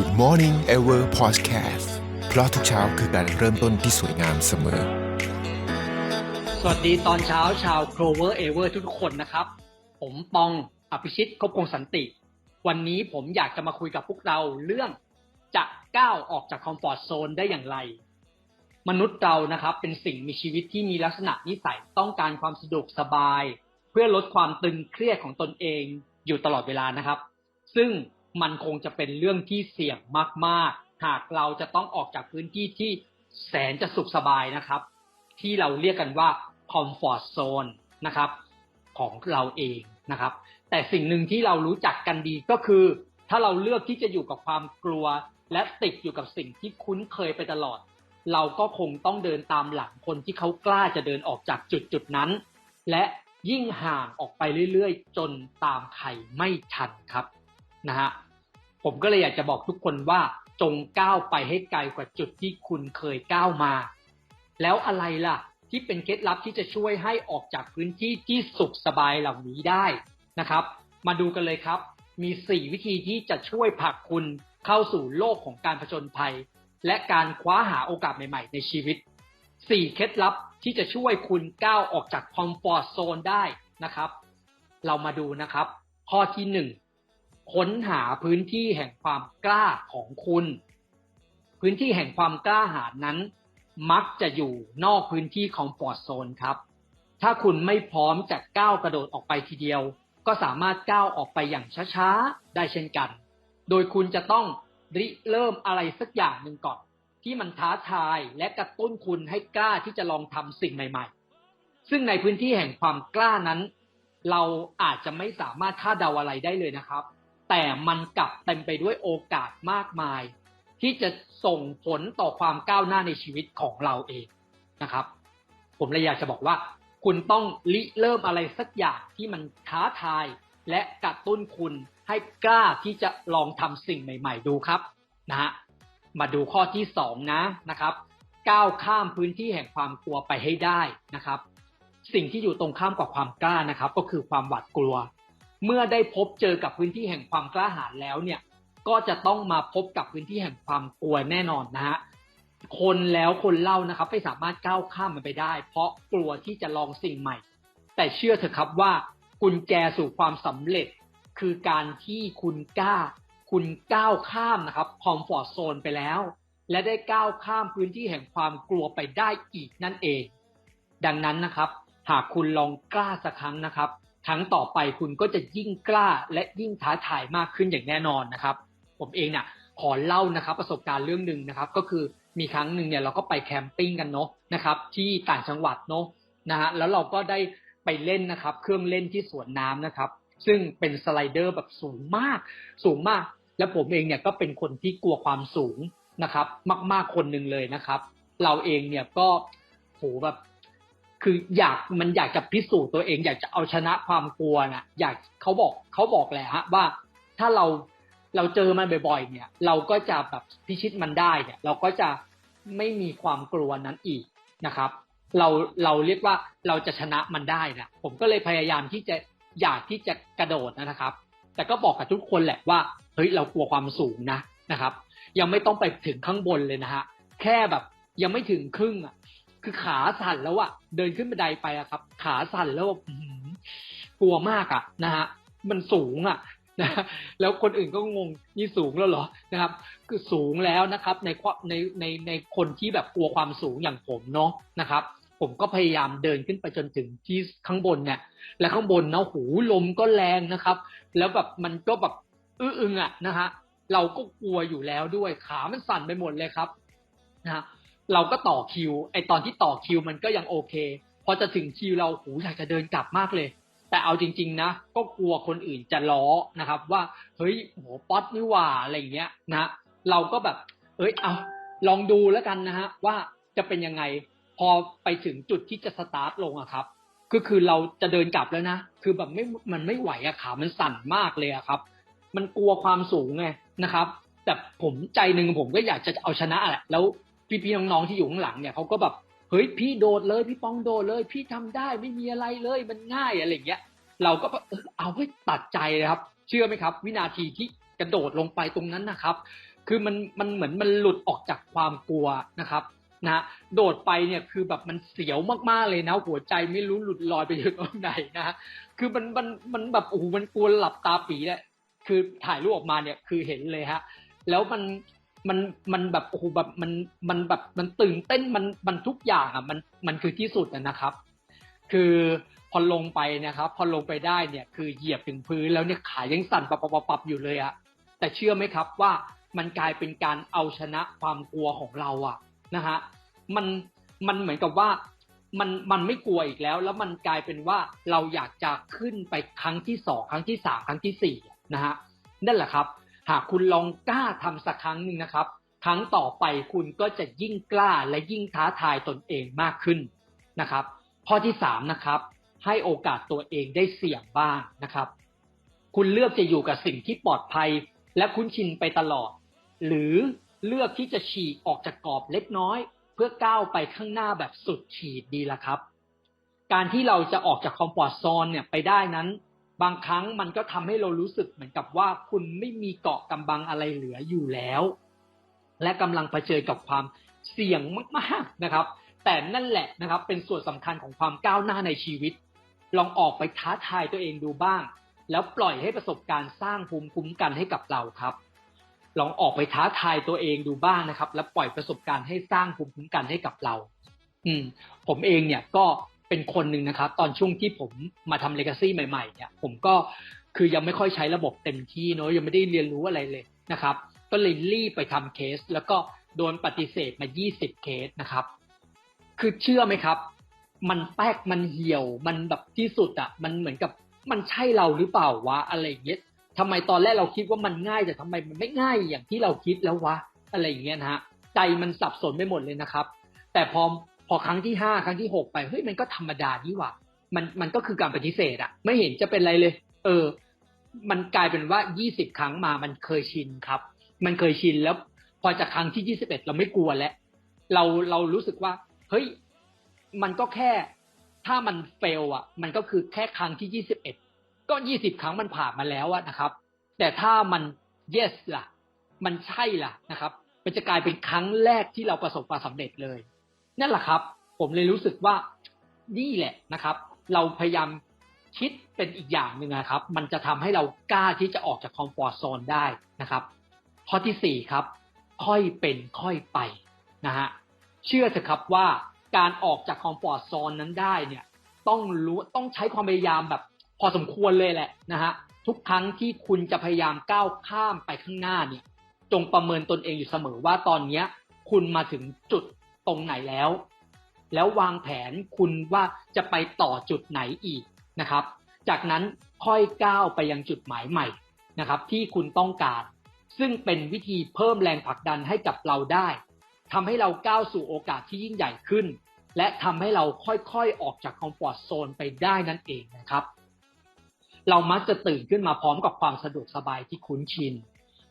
Good Morning Ever Podcast เพราะทุกเช้าคือการเริ่มต้นที่สวยงามเสมอ สวัสดีตอนเช้าชาว Clover Ever ทุกๆคนนะครับ ผมปองอภิชิตคบคงสันติ วันนี้ผมอยากจะมาคุยกับพวกเราเรื่องจะก้าวออกจากคอมฟอร์ทโซนได้อย่างไร มนุษย์เรานะครับเป็นสิ่งมีชีวิตที่มีลักษณะนิสัยต้องการความสะดวกสบาย เพื่อลดความตึงเครียดของตนเองอยู่ตลอดเวลานะครับ ซึ่ง มันคงจะเป็นเรื่องที่เสี่ยงมากๆ หากเราจะต้องออกจากพื้นที่ที่แสนจะสุขสบายนะครับ ที่เราเรียกกันว่า comfort zone นะครับของเราเองนะครับ แต่สิ่งหนึ่งที่เรารู้จักกันดีก็คือ ถ้าเราเลือกที่จะอยู่กับความกลัว และติดอยู่กับสิ่งที่คุ้นเคยไปตลอด เราก็คงต้องเดินตามหลังคนที่เขากล้าจะเดินออกจากจุดจุดๆนั้น และยิ่งห่างออกไปเรื่อยๆ จนตามใครไม่ทันครับนะฮะ ผมก็เลยอยากจะบอกทุกคนว่าจงก้าวไปให้ไกลกว่าจุดที่คุณเคยก้าวมา แล้วอะไรล่ะ ที่เป็นเคล็ดลับที่จะช่วยให้ออกจากพื้นที่ที่สุขสบายเหล่านี้ได้นะครับ มาดูกันเลยครับ มี 4 วิธีที่จะช่วยผลักคุณเข้าสู่โลกของการผจญภัย และการคว้าหาโอกาสใหม่ ๆ ในชีวิต 4 เคล็ดลับที่จะช่วยคุณก้าวออกจากคอมฟอร์ทโซนได้นะครับ เรามาดูนะครับ ข้อที่ 1 ค้นหาพื้นที่แห่งความกล้าของคุณ พื้นที่แห่งความกล้าหาญนั้น มักจะอยู่นอกพื้นที่คอมฟอร์โซนครับ ถ้าคุณไม่พร้อมจะก้าวกระโดดออกไปทีเดียว ก็สามารถก้าวออกไปอย่างช้าๆ ได้เช่นกัน โดยคุณจะต้องริเริ่มอะไรสักอย่างหนึ่งก่อน ที่มันท้าทายและกระตุ้นคุณให้กล้าที่จะลองทำสิ่งใหม่ ๆ ซึ่งในพื้นที่แห่งความกล้านั้น เราอาจจะไม่สามารถคาดเดาอะไรได้เลยนะครับ แต่มันกลับเต็มไปด้วยโอกาสมากมาย ที่จะส่งผลต่อความก้าวหน้าในชีวิตของเราเองนะครับ ผมเลยอยากจะบอกว่า คุณต้องริเริ่มอะไรสักอย่างที่มันท้าทาย และกระตุ้นคุณให้กล้าที่จะลองทำสิ่งใหม่ ๆ ดูครับนะฮะมาดูข้อที่สองนะนะครับ ก้าวข้ามพื้นที่แห่งความกลัวไปให้ได้นะครับ สิ่งที่อยู่ตรงข้ามกับความกล้านะครับ ก็คือความหวาดกลัว เมื่อได้พบเจอกับพื้นที่แห่งความกล้าหาญแล้วเนี่ยก็จะต้องมาพบกับพื้นที่แห่งความกลัวแน่นอนนะฮะคนแล้วคนเล่านะครับไม่สามารถก้าวข้ามมันไปได้ เพราะกลัวที่จะลองสิ่งใหม่ แต่เชื่อเถอะครับว่ากุญแจสู่ความสำเร็จ คือการที่คุณกล้า คุณก้าวข้ามนะครับคอมฟอร์ทโซนไปแล้ว และได้ก้าวข้ามพื้นที่แห่งความกลัวไปได้อีกนั่นเอง ดังนั้นนะครับ หากคุณลองกล้าสักครั้งนะครับ ครั้งต่อไปคุณก็จะยิ่งกล้าและยิ่งท้าทายมากขึ้นอย่างแน่นอนนะครับ ผมเองเนี่ยขอเล่านะครับประสบการณ์เรื่องหนึ่งนะครับ ก็คือมีครั้งหนึ่งเนี่ยเราก็ไปแคมปิ้งกันเนาะนะครับ ที่ต่างจังหวัดเนาะนะฮะแล้วเราก็ได้ไปเล่นนะครับ เครื่องเล่นที่สวนน้ำนะครับ ซึ่งเป็นสไลเดอร์แบบสูงมาก สูงมาก แล้วผมเองเนี่ยก็เป็นคนที่กลัวความสูงนะครับ มาก ๆคนหนึ่งเลยนะครับ เราเองเนี่ยก็โหแบบ คืออยากมันอยากจะพิสูจน์ตัวเอง อยากจะเอาชนะความกลัวนะอยากเขาบอกเขาบอกแหละฮะว่าถ้าเราเราเจอมันบ่อยๆ เนี่ย เราก็จะแบบพิชิตมันได้เนี่ย เราก็จะไม่มีความกลัวนั้นอีกนะครับ เราเราเรียกว่าเราจะชนะมันได้นะผมก็เลยพยายามที่จะอยากที่จะกระโดดนะครับ แต่ก็บอกกับทุกคนแหละว่าเฮ้ยเรากลัวความสูงนะนะครับ ยังไม่ต้องไปถึงข้างบนเลยนะฮะแค่แบบยังไม่ถึงครึ่งอะ คือขาสั่นแล้วอะเดินขึ้นบันไดไปอะครับ ขาสั่นแล้วกลัวมากอะนะฮะมันสูงอะนะแล้วคนอื่นก็งงนี่สูงแล้วเหรอนะครับ คือสูงแล้วนะครับ ในควในในในคนที่แบบกลัวความสูงอย่างผมเนาะนะครับ ผมก็พยายามเดินขึ้นไปจนถึงที่ข้างบนเนี่ยและข้างบนเนาะหูลมก็แรงนะครับ แล้วแบบมันก็แบบอื้ออึงอะนะฮะเราก็กลัวอยู่แล้วด้วย ขามันสั่นไปหมดเลยครับนะฮะ เราก็ต่อคิว ไอตอนที่ต่อคิวมันก็ยังโอเค พอจะถึงคิวเราหูอยากจะเดินกลับมากเลย แต่เอาจริง ๆ นะ ก็กลัวคนอื่นจะล้อนะครับ ว่าเฮ้ยโหป๊อตนี่ว่าอะไรเงี้ยนะเราก็แบบ เอ้ยเอาลองดูแล้วกันนะฮะว่าจะเป็นยังไงพอไปถึงจุดที่จะสตาร์ทลงอะครับก็คือเราจะเดินกลับแล้วนะ คือแบบไม่มันไม่ไหวอะขามันสั่นมากเลยอะครับ มันกลัวความสูงไงนะครับ แต่ผมใจหนึ่งผมก็อยากจะเอาชนะแหละ แล้ว พี่ๆน้องๆที่อยู่ข้างหลังเนี่ยเขาก็แบบเฮ้ยพี่โดดเลยพี่ปองโดดเลย พี่ทำได้ไม่มีอะไรเลยมันง่ายอะไรเงี้ย เราก็เออเอาให้ตัดใจเลยครับ เชื่อไหมครับ วินาทีที่กระโดดลงไปตรงนั้นนะครับ คือมันมันเหมือนมันหลุดออกจากความกลัวนะครับนะโดดไปเนี่ยคือแบบมันเสียวมากๆเลยนะ หัวใจไม่รู้หลุดลอยไปอยู่ตรงไหนนะคือมันมันมันแบบโอ้โหมันกลัวหลับตาปีเลยคือถ่ายรูปออกมาเนี่ยคือเห็นเลยฮะ แล้วมัน มันมันแบบโอ้โหแบบมันมันแบบมันตื่นเต้นมันมันทุกอย่างอะมันมันคือที่สุดนะครับ คือพอลงไปนะครับ พอลงไปได้เนี่ย คือเหยียบถึงพื้นแล้วเนี่ยขายังสั่นปับปับปับอยู่เลยอะแต่เชื่อไหมครับว่ามันกลายเป็นการเอาชนะความกลัวของเราอะนะฮะมันมันเหมือนกับว่ามันมันไม่กลัวอีกแล้ว แล้วมันกลายเป็นว่าเราอยากจะขึ้นไปครั้งที่สองครั้งที่สามครั้งที่สี่นะฮะนั่นแหละครับ หากคุณลองกล้าทำสักครั้งหนึ่งนะครับ ครั้งต่อไปคุณก็จะยิ่งกล้าและยิ่งท้าทายตนเองมากขึ้นนะครับ ข้อที่สามนะครับ ให้โอกาสตัวเองได้เสี่ยงบ้างนะครับ คุณเลือกจะอยู่กับสิ่งที่ปลอดภัย และคุ้นชินไปตลอด หรือเลือกที่จะฉีกออกจากกรอบเล็กน้อย เพื่อก้าวไปข้างหน้าแบบสุดขีดดีละครับ การที่เราจะออกจากคอมฟอร์ทโซนเนี่ยไปได้นั้น บางครั้งมันก็ทำให้เรารู้สึกเหมือนกับว่าคุณไม่มีเกาะกำบังอะไรเหลืออยู่แล้ว และกำลังเผชิญกับความเสี่ยงมากๆนะครับ แต่นั่นแหละนะครับ เป็นส่วนสำคัญของความก้าวหน้าในชีวิต ลองออกไปท้าทายตัวเองดูบ้าง แล้วปล่อยให้ประสบการณ์สร้างภูมิคุ้มกันให้กับเราครับ ลองออกไปท้าทายตัวเองดูบ้างนะครับ แล้วปล่อยประสบการณ์ให้สร้างภูมิคุ้มกันให้กับเรา อืม ผมเองเนี่ยก็ เป็นคนหนึ่งนะครับ ตอนช่วงที่ผมมาทำเลกาซี่ใหม่ๆเนี่ยผมก็คือยังไม่ค่อยใช้ระบบเต็มที่เนอะยังไม่ได้เรียนรู้อะไรเลยนะครับ ก็เลยรีบไปทำเคส แล้วก็โดนปฏิเสธมา 20 เคสนะครับ คือเชื่อไหมครับ มันแป๊กมันเหี่ยวมันแบบที่สุดอะมันเหมือนกับมันใช่เราหรือเปล่าวะอะไรอย่างเงี้ยทำไมตอนแรกเราคิดว่ามันง่ายแต่ทำไมมันไม่ง่ายอย่างที่เราคิดแล้ววะอะไรอย่างเงี้ยนะฮะใจมันสับสนไปหมดเลยนะครับ แต่พอ พอครั้งที่ห้าครั้งที่หกไปเฮ้ยมันก็ธรรมดานี่หว่ามันมันก็คือการปฏิเสธอะไม่เห็นจะเป็นไรเลย เออ มันกลายเป็นว่า20ครั้งมามันเคยชินครับ มันเคยชินแล้ว พอจากครั้งที่21เอ็ดเราไม่กลัวแล้วเราเรารู้สึกว่า เฮ้ย มันก็แค่ ถ้ามันเฟลอะมันก็คือแค่ครั้งที่21ก็20ครั้งมันผ่านมาแล้วอะนะครับ แต่ถ้ามัน yes ล่ะ มันใช่ล่ะนะครับ มันจะกลายเป็นครั้งแรกที่เราประสบความสำเร็จเลย นั่นแหละครับ ผมเลยรู้สึกว่านี่แหละนะครับ เราพยายามคิดเป็นอีกอย่างหนึ่งนะครับ มันจะทำให้เรากล้าที่จะออกจากคอมฟอร์ทโซนได้นะครับ ข้อที่สี่ครับ ค่อยเป็นค่อยไปนะฮะเชื่อเถอะครับว่าการออกจากคอมฟอร์ทโซนนั้นได้เนี่ย ต้องรู้ต้องใช้ความพยายามแบบพอสมควรเลยแหละนะฮะทุกครั้งที่คุณจะพยายามก้าวข้ามไปข้างหน้าเนี่ย จงประเมินตนเองอยู่เสมอว่าตอนเนี้ย คุณมาถึงจุด รงไหนแล้ว แล้ววางแผนคุณว่าจะไปต่อจุดไหนอีกนะครับ จากนั้นค่อยก้าวไปยังจุดหมายใหม่นะครับ ที่คุณต้องการ ซึ่งเป็นวิธีเพิ่มแรงผลักดันให้กับเราได้ทำให้เราก้าวสู่โอกาสที่ยิ่งใหญ่ขึ้น และทำให้เราค่อยๆออกจากคอมฟอร์ทโซนไปได้นั่นเองนะครับ เรามักจะตื่นขึ้นมาพร้อมกับความสะดวกสบายที่คุ้นชิน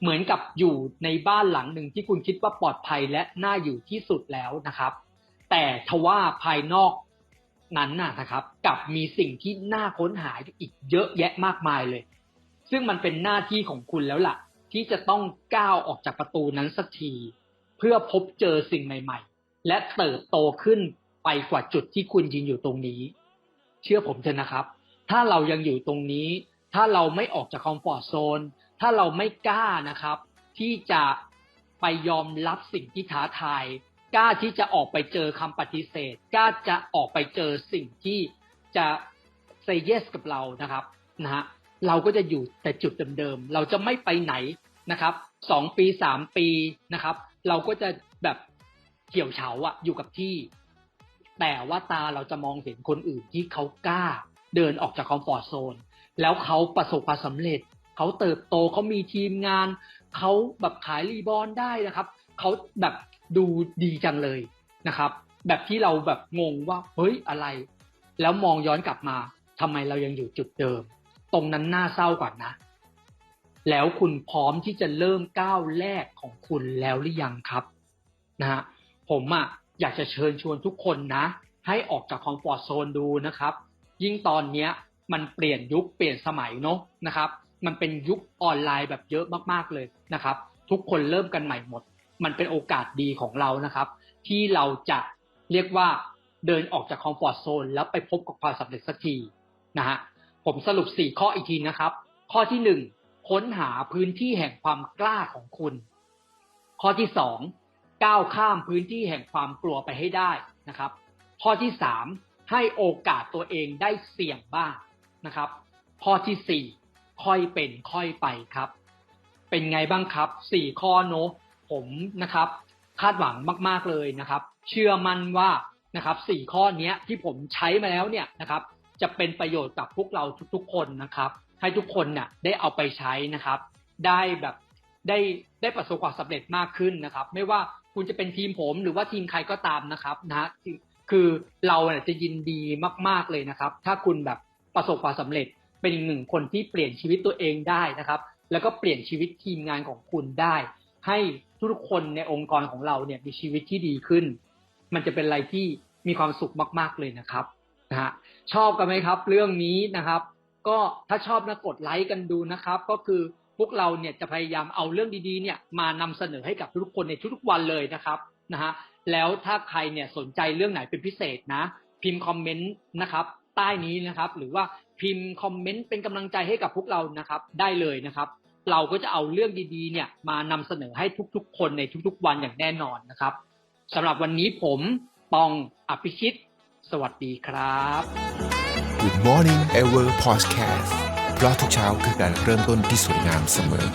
เหมือนกับอยู่ในบ้านหลังหนึ่งที่คุณคิดว่าปลอดภัยและน่าอยู่ที่สุดแล้วนะครับ แต่ทว่าภายนอกนั้นนะครับกับมีสิ่งที่น่าค้นหาอีกเยอะแยะมากมายเลย ซึ่งมันเป็นหน้าที่ของคุณแล้วล่ะ ที่จะต้องก้าวออกจากประตูนั้นสักที เพื่อพบเจอสิ่งใหม่ ๆ และเติบโตขึ้นไปกว่าจุดที่คุณยืนอยู่ตรงนี้ เชื่อผมเถอะนะครับ ถ้าเรายังอยู่ตรงนี้ ถ้าเราไม่ออกจากคอมฟอร์ทโซน ถ้าเราไม่กล้านะครับ ที่จะไปยอมรับสิ่งที่ท้าทาย กล้าที่จะออกไปเจอคำปฏิเสธ กล้าจะออกไปเจอสิ่งที่จะ say yes กับเรานะครับนะฮะเราก็จะอยู่แต่จุดเดิมๆ เราจะไม่ไปไหนนะครับสองปีสามปีนะครับ เราก็จะแบบเหี่ยวเฉาอะอยู่กับที่ แต่ว่าตาเราจะมองเห็นคนอื่นที่เขากล้า เดินออกจากคอมฟอร์ทโซน แล้วเขาประสบความสำเร็จ เขาเติบโตเขามีทีมงาน เขาแบบขายรีบอลได้นะครับ เขาแบบดูดีจังเลยนะครับ แบบที่เราแบบงงว่าเฮ้ยอะไร แล้วมองย้อนกลับมาทำไมเรายังอยู่จุดเดิม ตรงนั้นน่าเศร้ากว่านะ แล้วคุณพร้อมที่จะเริ่มก้าวแรกของคุณแล้วหรือยังครับนะฮะผมอะ่ะอยากจะเชิญชวนทุกคนนะ ให้ออกจากคอมฟอร์ทโซนดูนะครับ ยิ่งตอนเนี้ยมันเปลี่ยนยุคเปลี่ยนสมัยเนาะนะครับ มันเป็นยุคออนไลน์แบบเยอะมากๆเลยนะครับ ทุกคนเริ่มกันใหม่หมด มันเป็นโอกาสดีของเรานะครับ ที่เราจะเรียกว่าเดินออกจากคอมฟอร์ทโซนแล้วไปพบกับความสำเร็จสักทีนะฮะผมสรุป 4 ข้ออีกทีนะครับ ข้อที่ 1 ค้นหาพื้นที่แห่งความกล้าของคุณ ข้อที่ 2 ก้าวข้ามพื้นที่แห่งความกลัวไปให้ได้นะครับ ข้อที่ 3 ให้โอกาสตัวเองได้เสี่ยงบ้างนะครับ ข้อที่ 4 ค่อยเป็นค่อยไปครับ เป็นไงบ้างครับ4ข้อโน้ตผมนะครับ คาดหวังมาก ๆเลยนะครับ เชื่อมั่นว่านะครับสี่ข้อเนี้ยที่ผมใช้มาแล้วเนี่ยนะครับ จะเป็นประโยชน์กับพวกเราทุกๆ คนนะครับ ให้ทุกคนเนี่ยได้เอาไปใช้นะครับ ได้แบบได้ได้ประสบความสำเร็จมากขึ้นนะครับ ไม่ว่าคุณจะเป็นทีมผมหรือว่าทีมใครก็ตามนะครับนะคือเราเนี่ยจะยินดีมาก ๆเลยนะครับ ถ้าคุณแบบประสบความสำเร็จ เป็นหนึ่งคนที่เปลี่ยนชีวิตตัวเองได้นะครับ แล้วก็เปลี่ยนชีวิตทีมงานของคุณได้ ให้ทุกคนในองค์กรของเราเนี่ยมีชีวิตที่ดีขึ้น มันจะเป็นอะไรที่มีความสุขมาก ๆเลยนะครับนะฮะชอบกันไหมครับ เรื่องนี้นะครับ ก็ถ้าชอบนะกดไลค์กันดูนะครับ ก็คือพวกเราเนี่ยจะพยายามเอาเรื่องดีๆเนี่ยมานำเสนอให้กับทุกคนในทุกๆวันเลยนะครับนะฮะแล้วถ้าใครเนี่ยสนใจเรื่องไหนเป็นพิเศษนะ พิมพ์คอมเมนต์นะครับ ใต้นี้นะครับ หรือว่า พิมพ์คอมเมนต์เป็นกำลังใจให้กับพวกเรานะครับได้เลยนะครับ เราก็จะเอาเรื่องดีๆเนี่ยมานำเสนอให้ทุกๆ คนในทุกๆ วันอย่างแน่นอนนะครับสำหรับวันนี้ผมปองอภิชิต สวัสดีครับ Good Morning Ever Podcast เพราะทุกเช้าคือการเริ่มต้นที่สวยงามเสมอ